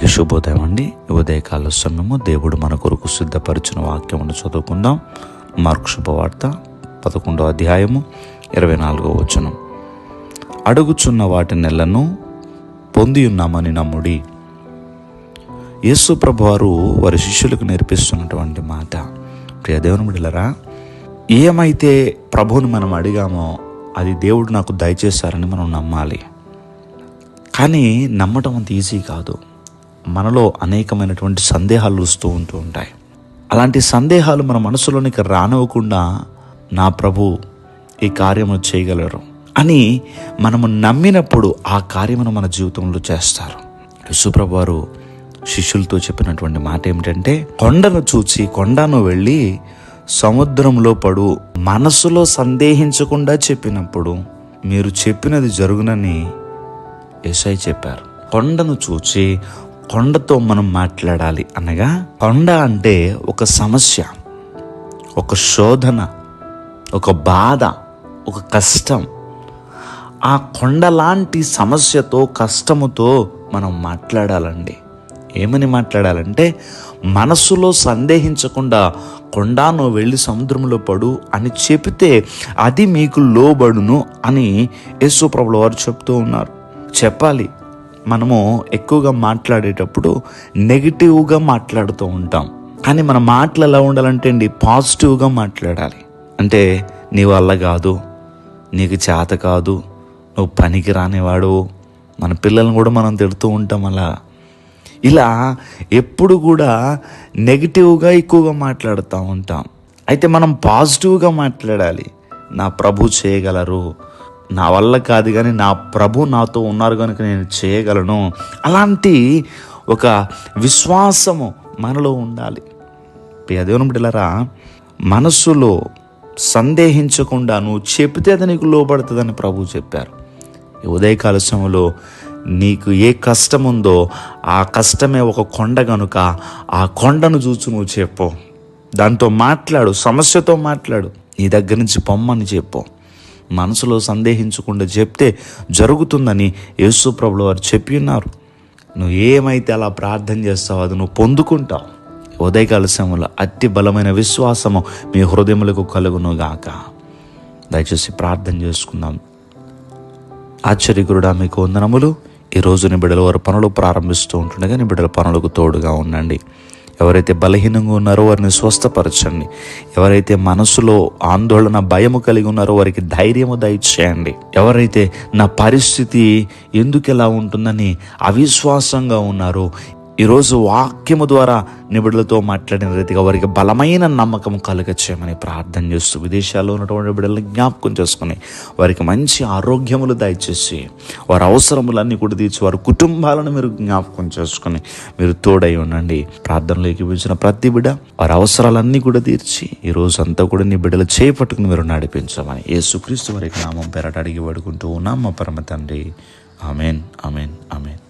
మీకు శుభోదయం అండి ఉదయకాల సమయము దేవుడు మన కొరకు సిద్ధపరిచిన వాక్యమును చదువుకుందాం. మార్క్ శుభవార్త పదకొండో అధ్యాయము ఇరవై నాలుగో వచనం. అడుగుచున్న వాటి నెలను పొంది ఉన్నామని నమ్ముడి. యేసు ప్రభు వారు వారి శిష్యులకు నేర్పిస్తున్నటువంటి మాట. ప్రియ దేవుని బిడలరా ఏమైతే ప్రభువుని మనం అడిగామో అది దేవుడు నాకు దయచేశారని మనం నమ్మాలి. కానీ నమ్మటం అంత ఈజీ కాదు. మనలో అనేకమైనటువంటి సందేహాలు వస్తూ ఉంటూ ఉంటాయి. అలాంటి సందేహాలు మన మనసులోనికి రానివ్వకుండా నా ప్రభు ఈ కార్యము చేయగలరు అని మనము నమ్మినప్పుడు ఆ కార్యమును మన జీవితంలో చేస్తారు. యశుప్రభు వారు శిష్యులతో చెప్పినటువంటి మాట ఏమిటంటే కొండను చూచి కొండను వెళ్ళి సముద్రంలో పడు మనసులో సందేహించకుండా చెప్పినప్పుడు మీరు చెప్పినది జరుగునని ఎస్ఐ చెప్పారు. కొండను చూచి కొండతో మనం మాట్లాడాలి అనగా కొండ అంటే ఒక సమస్య ఒక శోధన ఒక బాధ ఒక కష్టం. ఆ కొండ లాంటి సమస్యతో కష్టముతో మనం మాట్లాడాలండి. ఏమని మాట్లాడాలంటే మనసులో సందేహించకుండా కొండ నువ్వు వెళ్ళి సముద్రంలో పడు అని చెబితే అది మీకు లోబడును అని యేసుప్రభుల వారు చెప్తూ ఉన్నారు. చెప్పాలి. మనము ఎక్కువగా మాట్లాడేటప్పుడు నెగిటివ్గా మాట్లాడుతూ ఉంటాం. కానీ మన మాటలు ఎలా ఉండాలంటే అండి పాజిటివ్గా మాట్లాడాలి. అంటే నీ వల్ల కాదు నీకు చేత కాదు నువ్వు పనికి రానివాడు మన పిల్లల్ని కూడా మనం తిడుతూ ఉంటాం అలా. ఇలా ఎప్పుడు కూడా నెగిటివ్గా ఎక్కువగా మాట్లాడుతూ ఉంటాం. అయితే మనం పాజిటివ్గా మాట్లాడాలి. నా ప్రభు చేయగలరు నా వల్ల కాదు కానీ నా ప్రభు నాతో ఉన్నారు కనుక నేను చేయగలను. అలాంటి ఒక విశ్వాసము మనలో ఉండాలి. దేవుని బిడ్డలరా మనస్సులో సందేహించకుండా నువ్వు చెబితే అది నీకు లోపడుతుందని ప్రభు చెప్పారు. ఉదయ ఉదయకాల సమయంలో నీకు ఏ కష్టం ఉందో ఆ కష్టమే ఒక కొండ గనుక ఆ కొండను చూసి నువ్వు చెప్పు. దాంతో మాట్లాడు సమస్యతో మాట్లాడు నీ దగ్గర నుంచి పొమ్మని చెప్పు. మనసులో సందేహించకుండా చెప్తే జరుగుతుందని యేసుప్రభులు వారు చెప్పి ఉన్నారు. నువ్వు ఏమైతే అలా ప్రార్థన చేస్తావో అది నువ్వు పొందుకుంటావు. ఉదయకాల సమయంలో అతి బలమైన విశ్వాసము మీ హృదయములకు కలుగును గాక. దయచేసి ప్రార్థన చేసుకుందాం. ఆశ్చర్యకురుడా మీకు వందనములు. ఈ రోజు బిడ్డల వారు పనులు ప్రారంభిస్తూ ఉంటుండగా నీ బిడ్డల పనులకు తోడుగా ఉండండి. ఎవరైతే బలహీనంగా ఉన్నారో వారిని స్వస్థపరచండి. ఎవరైతే మనసులో ఆందోళన భయము కలిగి ఉన్నారో వారికి ధైర్యము దయచేయండి. ఎవరైతే నా పరిస్థితి ఎందుకు ఎలా ఉంటుందని అవిశ్వాసంగా ఉన్నారో ఈరోజు వాక్యము ద్వారా నిబిడలతో మాట్లాడిన రీతిగా వారికి బలమైన నమ్మకం కలుగ చేయమని ప్రార్థన చేస్తూ విదేశాల్లో ఉన్నటువంటి బిడ్డలను జ్ఞాపకం చేసుకుని వారికి మంచి ఆరోగ్యములు దయచేసి వారి అవసరములన్నీ కూడా తీర్చి వారి కుటుంబాలను మీరు జ్ఞాపకం చేసుకుని మీరు తోడై ఉండండి. ప్రార్థనలోకి పిలిచిన ప్రతి బిడ్డ వారి అవసరాలన్నీ కూడా తీర్చి ఈ రోజు అంతా కూడా నీ బిడ్డలు చేపట్టుకుని మీరు నడిపించమని యేసుక్రీస్తు వారికి నామం పెరట అడిగి పడుకుంటూ ఉన్నాం మా పరమ తండ్రి. Amen amen amen.